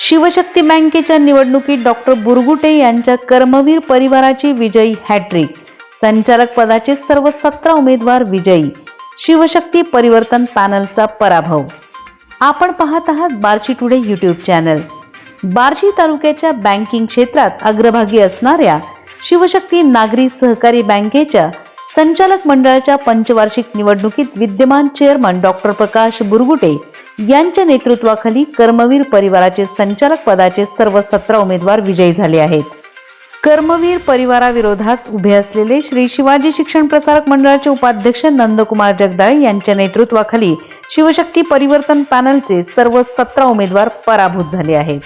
शिवशक्ती बँकेच्या निवडणुकीत डॉक्टर बुरगुटे यांच्या कर्मवीर परिवाराची विजयी हॅट्रिक. संचालक पदाचे सर्व सतरा उमेदवार विजयी. शिवशक्ती परिवर्तन पॅनलचा पराभव. आपण पाहत आहात Barshi today YouTube channel. Barshi तालुक्याच्या बँकिंग क्षेत्रात अग्रभागी असणाऱ्या शिवशक्ती नागरी सहकारी बँकेच्या संचालक मंडळाच्या पंचवार्षिक निवडणुकीत विद्यमान चेअरमन डॉक्टर प्रकाश बुरगुटे यांच्या नेतृत्वाखाली कर्मवीर परिवाराचे संचालक पदाचे सर्व सतरा उमेदवार विजयी झाले आहेत. कर्मवीर परिवाराविरोधात उभे असलेले श्री शिवाजी शिक्षण प्रसारक मंडळाचे उपाध्यक्ष नंदकुमार जगदाळे यांच्या नेतृत्वाखाली शिवशक्ती परिवर्तन पॅनलचे सर्व सतरा उमेदवार पराभूत झाले आहेत.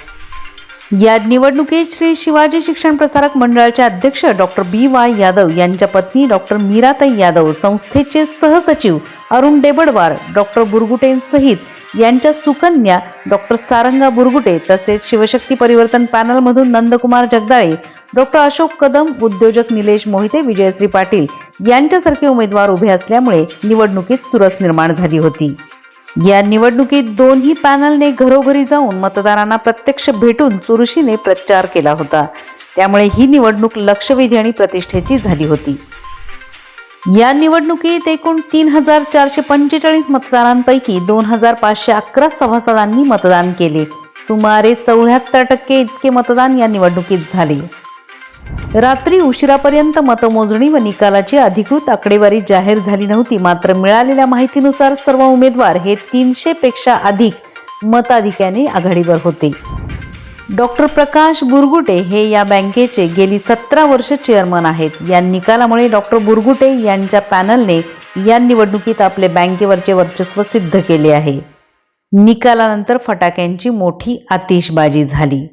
या निवडणुकीत श्री शिवाजी शिक्षण प्रसारक मंडळाचे अध्यक्ष डॉक्टर बी वाय यादव यांच्या पत्नी डॉक्टर मीराताई यादव संस्थेचे सहसचिव अरुण डेबडवार डॉक्टर बुरगुटेंसहित यांच्या सुकन्या डॉक्टर सारंगा बुरगुटे तसेच शिवशक्ती परिवर्तन पॅनलमधून नंदकुमार जगदाळे डॉक्टर अशोक कदम उद्योजक निलेश मोहिते विजयश्री पाटील यांच्यासारखे उमेदवार उभे असल्यामुळे निवडणुकीत चुरस निर्माण झाली होती. या निवडणुकीत दोन्ही पॅनलने घरोघरी जाऊन मतदारांना प्रत्यक्ष भेटून चुरशीने प्रचार केला होता. त्यामुळे ही निवडणूक लक्षवेधी आणि प्रतिष्ठेची झाली होती. या निवडणुकीत एकूण तीन हजार चारशे पंचेचाळीस मतदारांपैकी दोन हजार पाचशे अकरा सभासदांनी मतदान केले. सुमारे चौऱ्याहत्तर टक्के इतके मतदान या निवडणुकीत झाले. रात्री उशिरापर्यंत मतमोजणी व निकालाची अधिकृत आकडेवारी जाहीर झाली नव्हती. मात्र मिळालेल्या माहितीनुसार सर्व उमेदवार हे तीनशे पेक्षा अधिक मताधिक्याने आघाडीवर होते. डॉक्टर प्रकाश बुरगुटे हे या बँकेचे गेली सतरा वर्ष चेअरमन आहेत. या निकालामुळे डॉक्टर बुरगुटे यांच्या पॅनलने या निवडणुकीत आपले बँकेवरचे वर्चस्व सिद्ध केले आहे. निकालानंतर फटाक्यांची मोठी आतिषबाजी झाली.